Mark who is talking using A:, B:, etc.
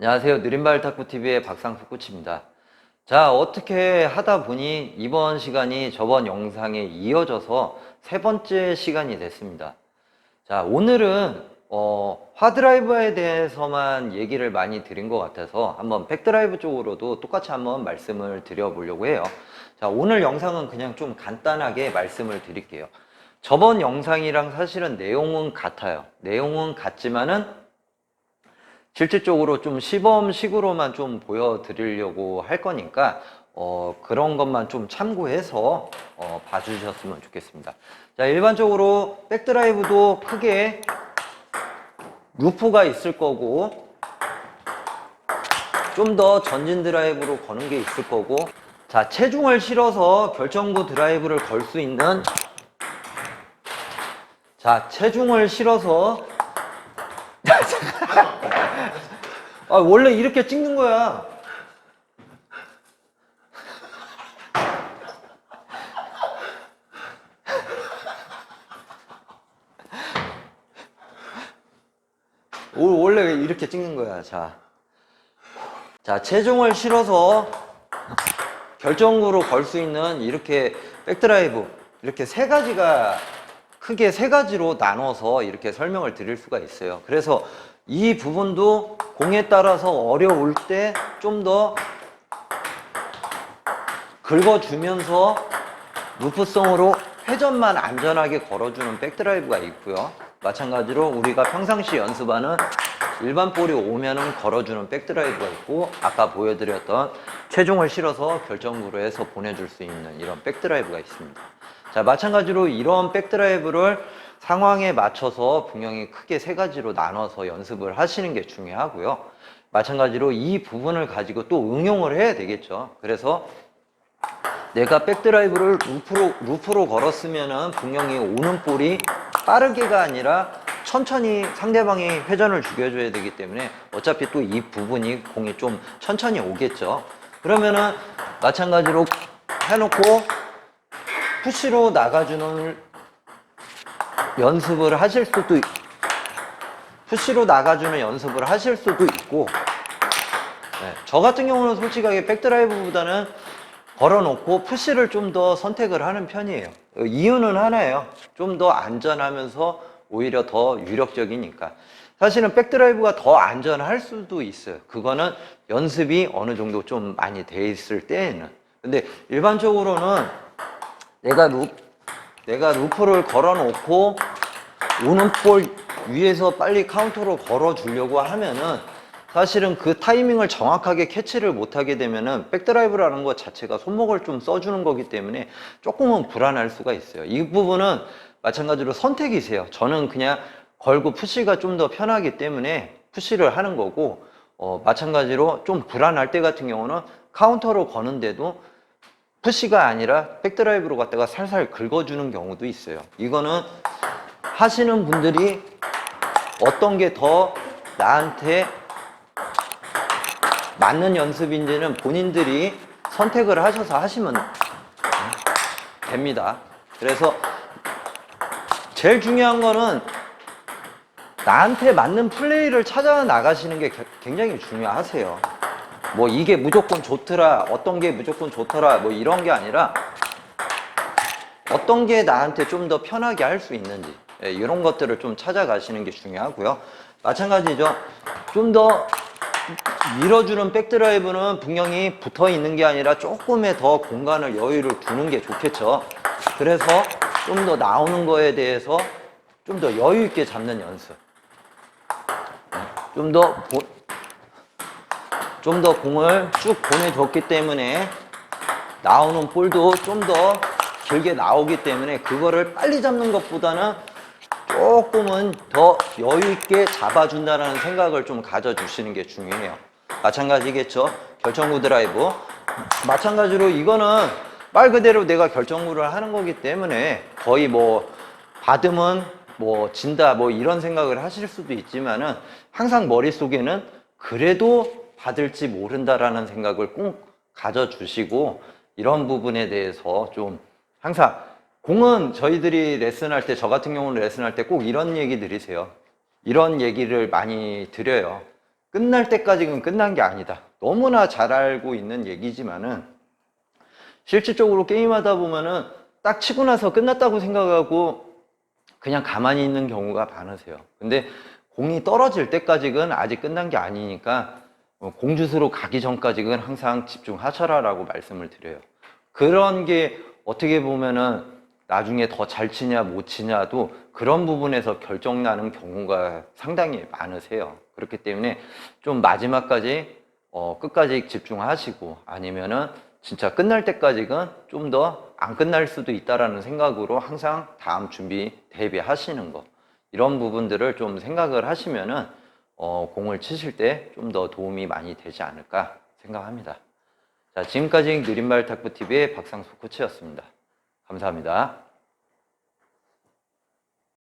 A: 안녕하세요. 느린발 탁구TV의 박상수 코치입니다. 자, 어떻게 하다 보니 이번 시간이 저번 영상에 이어져서 세 번째 시간이 됐습니다. 자, 오늘은 어, 하드라이버에 대해서만 얘기를 많이 드린 것 같아서 한번 백드라이브 쪽으로도 똑같이 한번 말씀을 드려보려고 해요. 자, 오늘 영상은 그냥 좀 간단하게 말씀을 드릴게요. 저번 영상이랑 사실은 내용은 같아요. 내용은 같지만은 실질적으로 좀 시범식으로만 좀 보여드리려고 할 거니까 어, 그런 것만 좀 참고해서 어, 봐주셨으면 좋겠습니다. 자, 일반적으로 백드라이브도 크게 루프가 있을 거고 좀 더 전진 드라이브로 거는 게 있을 거고 자, 체중을 실어서 결정구 드라이브를 걸 수 있는 자, 체중을 실어서 아, 원래 이렇게 찍는 거야. 오, 원래 이렇게 찍는 거야. 자. 자, 체중을 실어서 결정구로 걸 수 있는 이렇게 백드라이브. 이렇게 세 가지가 크게 세 가지로 나눠서 이렇게 설명을 드릴 수가 있어요. 그래서 이 부분도 공에 따라서 어려울 때 좀 더 긁어주면서 루프성으로 회전만 안전하게 걸어주는 백드라이브가 있고요. 마찬가지로 우리가 평상시 연습하는 일반 볼이 오면은 걸어주는 백드라이브가 있고 아까 보여드렸던 체중을 실어서 결정구로 해서 보내줄 수 있는 이런 백드라이브가 있습니다. 자, 마찬가지로 이런 백드라이브를 상황에 맞춰서 분명히 크게 세 가지로 나눠서 연습을 하시는 게 중요하고요. 마찬가지로 이 부분을 가지고 또 응용을 해야 되겠죠. 그래서 내가 백드라이브를 루프로, 루프로 걸었으면은 분명히 오는 볼이 빠르게가 아니라 천천히 상대방이 회전을 죽여줘야 되기 때문에 어차피 또 이 부분이 공이 좀 천천히 오겠죠. 그러면은 마찬가지로 해놓고 푸시로 나가주는 연습을 하실 수도 있, 푸시로 나가주는 연습을 하실 수도 있고 네, 저 같은 경우는 솔직하게 백드라이브보다는 걸어놓고 푸시를 좀 더 선택을 하는 편이에요. 이유는 하나예요. 좀 더 안전하면서 오히려 더 유력적이니까. 사실은 백드라이브가 더 안전할 수도 있어요. 그거는 연습이 어느 정도 좀 많이 돼 있을 때에는. 근데 일반적으로 는 내가 루, 내가 루프를 걸어놓고 오는 볼 위에서 빨리 카운터로 걸어주려고 하면은 사실은 그 타이밍을 정확하게 캐치를 못하게 되면은 백드라이브라는 것 자체가 손목을 좀 써주는 거기 때문에 조금은 불안할 수가 있어요. 이 부분은 마찬가지로 선택이세요. 저는 그냥 걸고 푸시가 좀 더 편하기 때문에 푸시를 하는 거고 어, 마찬가지로 좀 불안할 때 같은 경우는 카운터로 거는데도 푸시가 아니라 백드라이브로 갖다가 살살 긁어주는 경우도 있어요. 이거는 하시는 분들이 어떤 게 더 나한테 맞는 연습인지는 본인들이 선택을 하셔서 하시면 됩니다. 그래서 제일 중요한 거는 나한테 맞는 플레이를 찾아 나가시는 게 겨- 굉장히 중요하세요. 뭐 이게 무조건 좋더라, 어떤 게 무조건 좋더라, 뭐 이런 게 아니라 어떤 게 나한테 좀 더 편하게 할 수 있는지 예, 이런 것들을 좀 찾아가시는 게 중요하고요. 마찬가지죠. 좀 더 밀어주는 백드라이브는 분명히 붙어 있는 게 아니라 조금의 더 공간을 여유를 두는 게 좋겠죠. 그래서 좀 더 나오는 거에 대해서 좀 더 여유 있게 잡는 연습. 좀더 좀 더 공을 쭉 보내줬기 때문에 나오는 볼도 좀 더 길게 나오기 때문에 그거를 빨리 잡는 것보다는 조금은 더 여유 있게 잡아준다는 생각을 좀 가져주시는 게 중요해요. 마찬가지겠죠. 결정구 드라이브. 마찬가지로 이거는 말 그대로 내가 결정구를 하는 거기 때문에 거의 뭐 받으면 뭐 진다 뭐 이런 생각을 하실 수도 있지만은 항상 머릿속에는 그래도 받을지 모른다라는 생각을 꼭 가져주시고 이런 부분에 대해서 좀 항상 공은 저희들이 레슨할 때 저 같은 경우는 레슨할 때 꼭 이런 얘기 드리세요. 이런 얘기를 많이 드려요. 끝날 때까지는 끝난 게 아니다. 너무나 잘 알고 있는 얘기지만은 실질적으로 게임하다 보면은 딱 치고 나서 끝났다고 생각하고 그냥 가만히 있는 경우가 많으세요. 근데 공이 떨어질 때까지는 아직 끝난 게 아니니까 어, 공주수로 가기 전까지는 항상 집중하셔라라고 말씀을 드려요. 그런 게 어떻게 보면은 나중에 더 잘 치냐 못 치냐도 그런 부분에서 결정나는 경우가 상당히 많으세요. 그렇기 때문에 좀 마지막까지 어, 끝까지 집중하시고 아니면은 진짜 끝날 때까지는 좀 더 안 끝날 수도 있다라는 생각으로 항상 다음 준비 대비하시는 거 이런 부분들을 좀 생각을 하시면은 어, 공을 치실 때 좀 더 도움이 많이 되지 않을까 생각합니다. 자, 지금까지 느린말 탁구TV의 박상수 코치였습니다. 감사합니다.